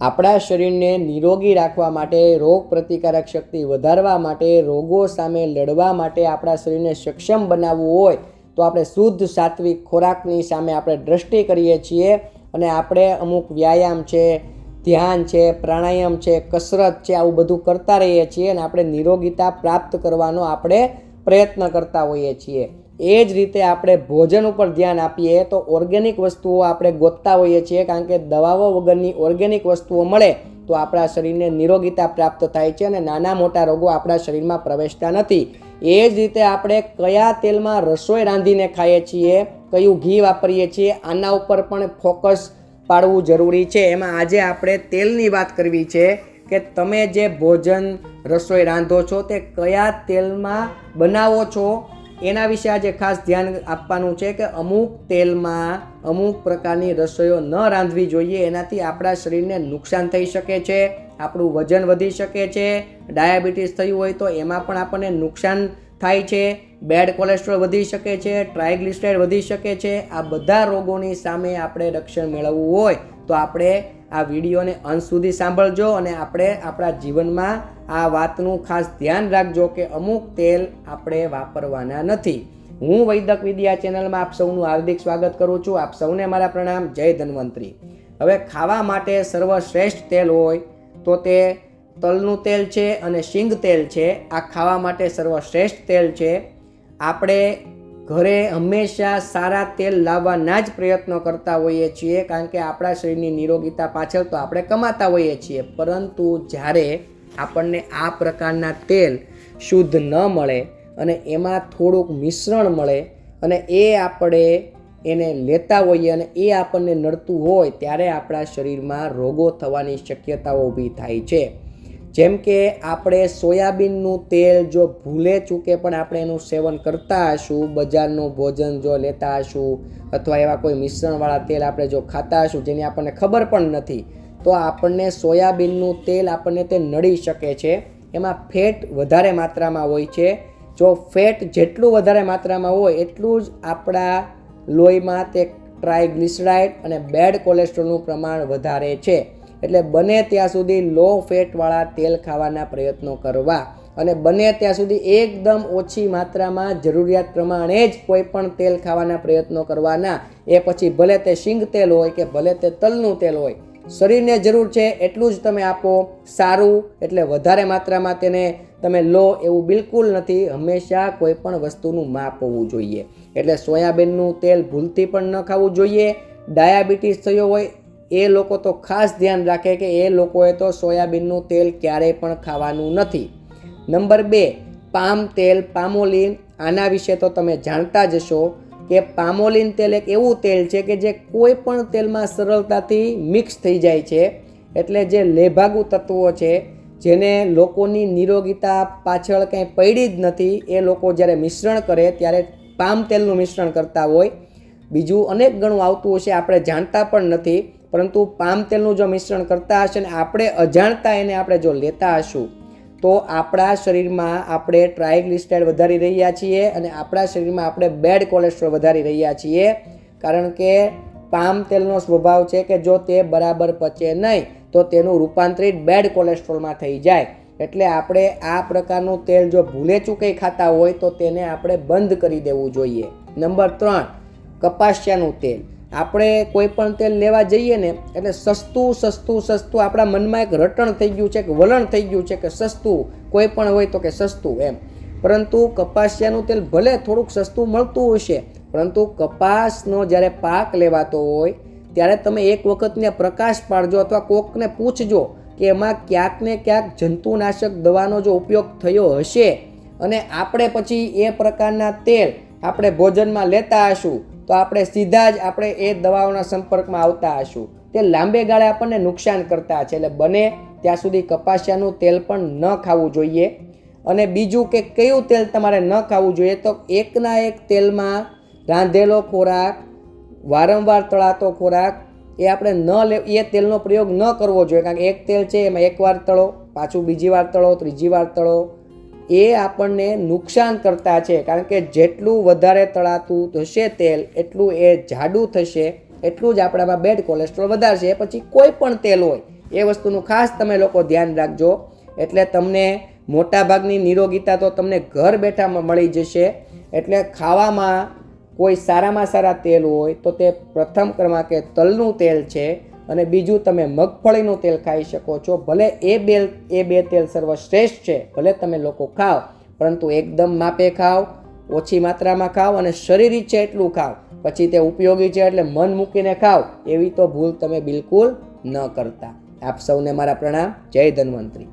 આપણા શરીરને નિરોગી રાખવા માટે, રોગ પ્રતિકારક શક્તિ વધારવા માટે, રોગો સામે લડવા માટે આપણા શરીરને સક્ષમ બનાવવું હોય, તો આપણે શુદ્ધ સાત્વિક ખોરાકની સામે આપણે દ્રષ્ટિ કરીએ છીએ અને આપણે અમુક વ્યાયામ છે, ધ્યાન છે, પ્રાણાયામ છે, કસરત છે, આવું બધું કરતા રહીએ છીએ અને આપણે નિરોગીતા પ્રાપ્ત કરવાનો આપણે પ્રયત્ન કરતા હોઈએ છીએ. એ જ રીતે આપણે ભોજન ઉપર ધ્યાન આપીએ તો ઓર્ગેનિક વસ્તુઓ આપણે ગોતતા હોઈએ છીએ, કારણ કે દવાઓ વગરની ઓર્ગેનિક વસ્તુઓ મળે તો આપણા શરીરને નિરોગીતા પ્રાપ્ત થાય છે અને નાના મોટા રોગો આપણા શરીરમાં પ્રવેશતા નથી. એ જ રીતે આપણે કયા તેલમાં રસોઈ રાંધીને ખાઈએ છીએ, કયું ઘી વાપરીએ છીએ, આના ઉપર પણ ફોકસ પાડવું જરૂરી છે. એમાં આજે આપણે તેલની વાત કરવી છે કે તમે જે ભોજન રસોઈ રાંધો છો તે કયા તેલમાં બનાવો છો એના વિશે આજે ખાસ ધ્યાન આપવાનું છે કે અમુક તેલમાં અમુક પ્રકારની રસોઈઓ ન રાંધવી જોઈએ, એનાથી આપણા શરીરને નુકસાન થઈ શકે છે, આપણું વજન વધી શકે છે, ડાયાબિટીસ થયું હોય તો એમાં પણ આપણને નુકસાન થાય છે, બેડ કોલેસ્ટ્રોલ વધી શકે છે, ટ્રાયગ્લિસરાઇડ વધી શકે છે, આ બધા રોગોની સામે આપણે રક્ષણ મેળવવું હોય તો આપણે આ વિડીયોને અંત સુધી સાંભળજો અને આપણે આપણા જીવનમાં આ વાતનું ખાસ ધ્યાન રાખજો કે અમુક તેલ આપણે વાપરવાના નથી. હું વૈદક વિદ્યા ચેનલમાં આપ સૌનું હાર્દિક સ્વાગત કરું છું. આપ સૌને મારા પ્રણામ. જય ધન્વંતરી. હવે ખાવા માટે સર્વશ્રેષ્ઠ તેલ હોય તો તે તલનું તેલ છે અને શિંગ તેલ છે. આ ખાવા માટે સર્વશ્રેષ્ઠ તેલ છે. આપણે ઘરે હંમેશા સારા તેલ લાવવાના જ પ્રયત્નો કરતા હોઈએ છીએ. કારણ કે આપણા શરીરની નિરોગીતા પાછળ તો આપણે કમાતા હોઈએ છીએ. પરંતુ જ્યારે આપણને આ પ્રકારના તેલ શુદ્ધ ન મળે અને એમાં થોડુંક મિશ્રણ મળે અને એ આપણે એને લેતા હોઈએ અને એ આપણને નડતું હોય ત્યારે આપણા શરીરમાં રોગો થવાની શક્યતાઓ ઊભી થાય છે. જેમ કે આપણે સોયાબીનનું તેલ જો ભૂલે ચૂકે પણ આપણે એનું સેવન કરતા હશું, બજારનું ભોજન જો લેતા હશું, અથવા એવા કોઈ મિશ્રણવાળા તેલ આપણે જો ખાતા હશું જેની આપણને ખબર પણ નથી તો આપણને સોયાબીનનું તેલ આપણને તે નડી શકે છે. એમાં ફેટ વધારે માત્રામાં હોય છે. જો ફેટ જેટલું વધારે માત્રામાં હોય એટલું જ આપણા લોહીમાં તે ટ્રાયગ્લિસરાઇડ અને બેડ કોલેસ્ટ્રોલનું પ્રમાણ વધારે છે. એટલે બને ત્યાં સુધી લો ફેટવાળા તેલ ખાવાના પ્રયત્નો કરવા. અને બને ત્યાં સુધી એકદમ ઓછી માત્રામાં જરૂરિયાત પ્રમાણે જ કોઈ પણ તેલ ખાવાના પ્રયત્નો કરવાના. એ પછી ભલે તે શિંગ તેલ હોય કે ભલે તે તલનું તેલ હોય શરીરને જરૂર છે એટલું જ તમે આપો. સારું, એટલે વધારે માત્રામાં તેને તમે લો એવું બિલકુલ નથી. હંમેશા કોઈ પણ વસ્તુનું માપ હોવું જોઈએ. એટલે સોયાબીનનું તેલ ભૂલથી પણ ન ખાવું જોઈએ. ડાયાબિટીસ થયો હોય, એ લોકો તો ખાસ ધ્યાન રાખે કે એ લોકોએ તો સોયાબીનનું તેલ ક્યારેય પણ ખાવાનું નથી. નંબર બે, પામ તેલ, પામોલિન, આના વિશે તો તમે જાણતા જ હશો. કે પામોલિન તેલ એક એવું તેલ છે કે જે કોઈ પણ તેલમાં સરળતાથી મિક્સ થઈ જાય છે. એટલે જે લેભાગુ તત્વો છે, જેને લોકોની નિરોગીતા પાછળ કંઈ પડી જ નથી, એ લોકો જ્યારે મિશ્રણ કરે ત્યારે પામ તેલનું મિશ્રણ કરતા હોય. બીજું અનેક ગણું આવતું હશે, આપણે જાણતા પણ નથી, પરંતુ પામ તેલનું જો મિશ્રણ કરતા હશે ને આપણે અજાણતા એને આપણે જો લેતા હશું તો આપણા શરીરમાં આપણે ટ્રાયગ્લિસરાઇડ વધારી રહ્યા છીએ અને આપણા શરીરમાં આપણે બેડ કોલેસ્ટ્રોલ વધારી રહ્યા છીએ. કારણ કે પામ તેલનો સ્વભાવ છે કે જો તે બરાબર પચે નહીં, તો તેનું રૂપાંતરિત બેડ કોલેસ્ટ્રોલમાં થઈ જાય. એટલે આપણે આ પ્રકારનું તેલ જો ભૂલે ચૂકે ખાતા હોય, તો તેને આપણે બંધ કરી દેવું જોઈએ. નંબર ત્રણ, કપાસિયાનું તેલ. આપણે કોઈ પણ તેલ લેવા જઈએ ને, એટલે સસ્તું સસ્તું સસ્તું આપણા મનમાં એક રટણ થઈ ગયું છે કે વલણ થઈ ગયું છે કે સસ્તું, કોઈ પણ હોય તો કે સસ્તું એમ. પરંતુ કપાસિયાનું તેલ ભલે થોડુંક સસ્તું મળતું હશે, પરંતુ કપાસનો જ્યારે પાક લેવાતો હોય, ત્યારે તમે એક વખતને પ્રકાશ પાડજો અથવા કોકને પૂછજો કે એમાં ક્યાંક ને ક્યાંક જંતુનાશક દવાનો જો ઉપયોગ થયો હશે, અને આપણે પછી એ પ્રકારના તેલ આપણે ભોજનમાં લેતા હશું તો આપણે સીધા જ આપણે એ દવાઓના સંપર્કમાં આવતા હશું. તે લાંબે ગાળે આપણને નુકસાન કરતા છે એટલે બને ત્યાં સુધી કપાસિયાનું તેલ પણ ન ખાવું જોઈએ. અને બીજું કે કયું તેલ તમારે ન ખાવું જોઈએ તો એકના એક તેલમાં રાંધેલો ખોરાક, વારંવાર તળાતો ખોરાક, એ આપણે ન લે, એ તેલનો પ્રયોગ ન કરવો જોઈએ. કારણ કે એક તેલ છે, એમાં એકવાર તળો, પાછું બીજી વાર તળો, ત્રીજી વાર તળો એ આપણને નુકસાન કરતા છે. કારણ કે જેટલું વધારે તળાતું થશે તેલ, એટલું એ જાડું થશે, એટલું જ આપણામાં બેડ કોલેસ્ટ્રોલ વધારશે. પછી કોઈ પણ તેલ હોય, એ વસ્તુનું ખાસ તમે લોકો ધ્યાન રાખજો. એટલે તમને મોટાભાગની નિરોગીતા તો તમને ઘર બેઠા મળી જશે. એટલે ખાવામાં કોઈ સારામાં સારા તેલ હોય, તો તે પ્રથમ ક્રમાંકે તલનું તેલ છે. અને બીજું તમે મગફળીનું તેલ ખાઈ શકો છો. ભલે એ બે એ બે તેલ સર્વશ્રેષ્ઠ છે, ભલે તમે લોકો ખાઓ, પરંતુ એકદમ માપે ખાઓ, ઓછી માત્રામાં ખાઓ અને શરીર ઈચ્છે એટલું ખાઓ. પછી તે ઉપયોગી છે એટલે મન મૂકીને ખાઓ. એવી તો ભૂલ તમે બિલકુલ ન કરતા. આપ સૌને મારા પ્રણામ. જય ધન્વંતરી.